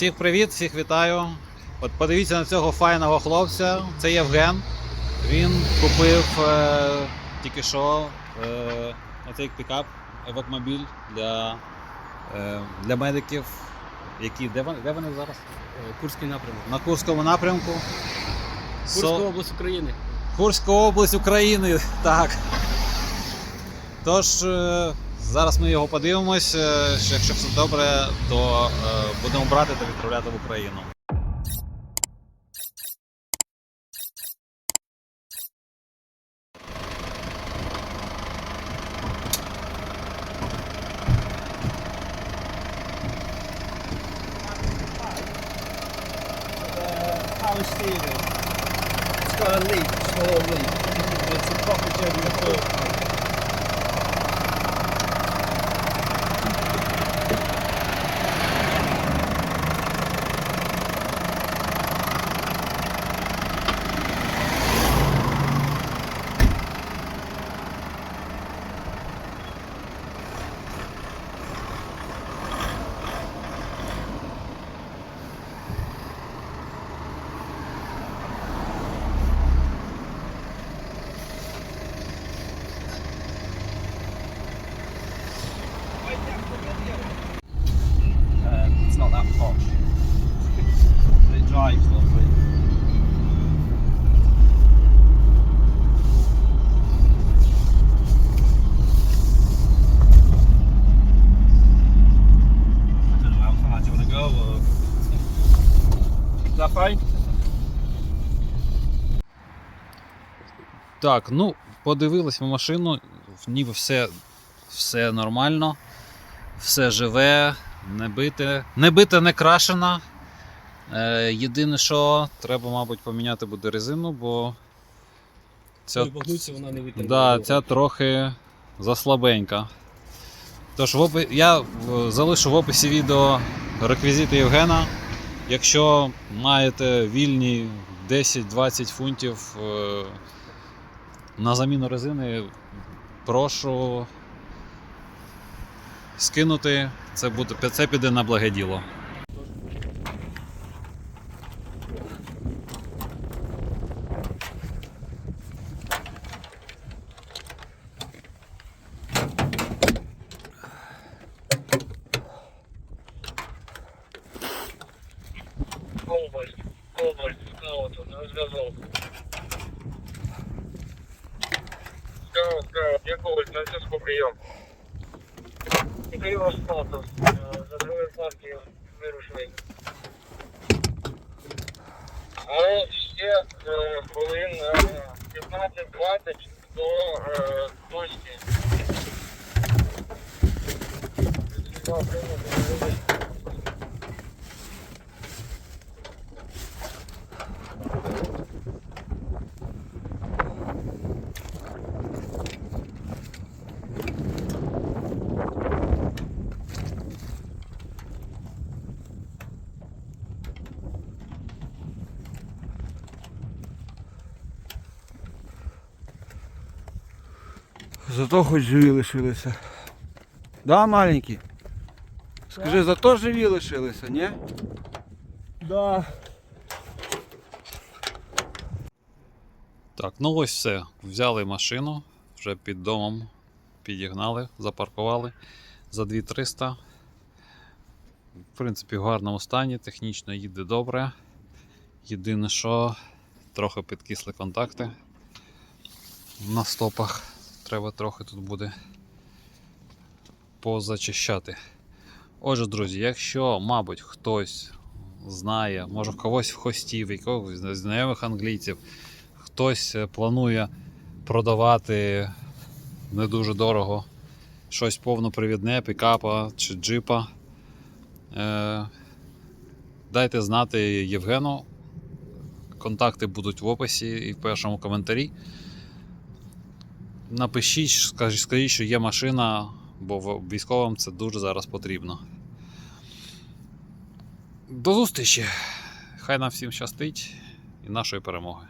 Всіх привіт, всіх вітаю. От подивіться на цього файного хлопця. Це Євген. Він купив е, тільки що е, оцей пікап, евакмобіль для, е, для медиків. Які, де, вони, де вони зараз? Е, Курський напрямок. На Курському напрямку. Курська Со- область України. Курська область України, так. Тож, е, зараз ми його подивимось. е, Якщо все добре, то е, будемо брати та відправляти в Україну. It's got a leak, small leak. It's a proper genuine Так, ну, подивились ми машину, ніби все, все нормально, все живе, не бите, не бите, не крашена. Е, єдине, що треба, мабуть, поміняти буде резину, бо ця, Вибагнуться, вона не да, ця трохи заслабенька. Тож в опи... я залишу в описі відео реквізити Євгена. Якщо маєте вільні 10-20 фунтів е, на заміну резини, прошу скинути. Це, буде, це піде на благе діло. Коваль, Коваль, скауту, на зв'язок. Скаут, скаут, я Коваль, на зв'язку прийом. Вас статус? За другої партії вирушили. Але ще е, хвилин е, 15-20 до е, точки. Зато хоч живі лишилися. Да, маленький? Скажи, зато живі лишилися, ні? Да. Так, ну ось все. Взяли машину, вже під домом підігнали, запаркували за 2300. В принципі, в гарному стані, технічно їде добре. Єдине, що трохи підкисли контакти на стопах. Треба трохи тут буде позачищати. Отже, друзі, якщо, мабуть, хтось знає, може в когось в хостів, якогось знайомих англійців, хтось е, планує продавати не дуже дорого щось повнопривідне, пікапа чи джипа. Е, дайте знати Євгену. Контакти будуть в описі і в першому коментарі. Напишіть, скажіть, що є машина, бо військовим це дуже зараз потрібно. До зустрічі! Хай нам всім щастить і нашої перемоги.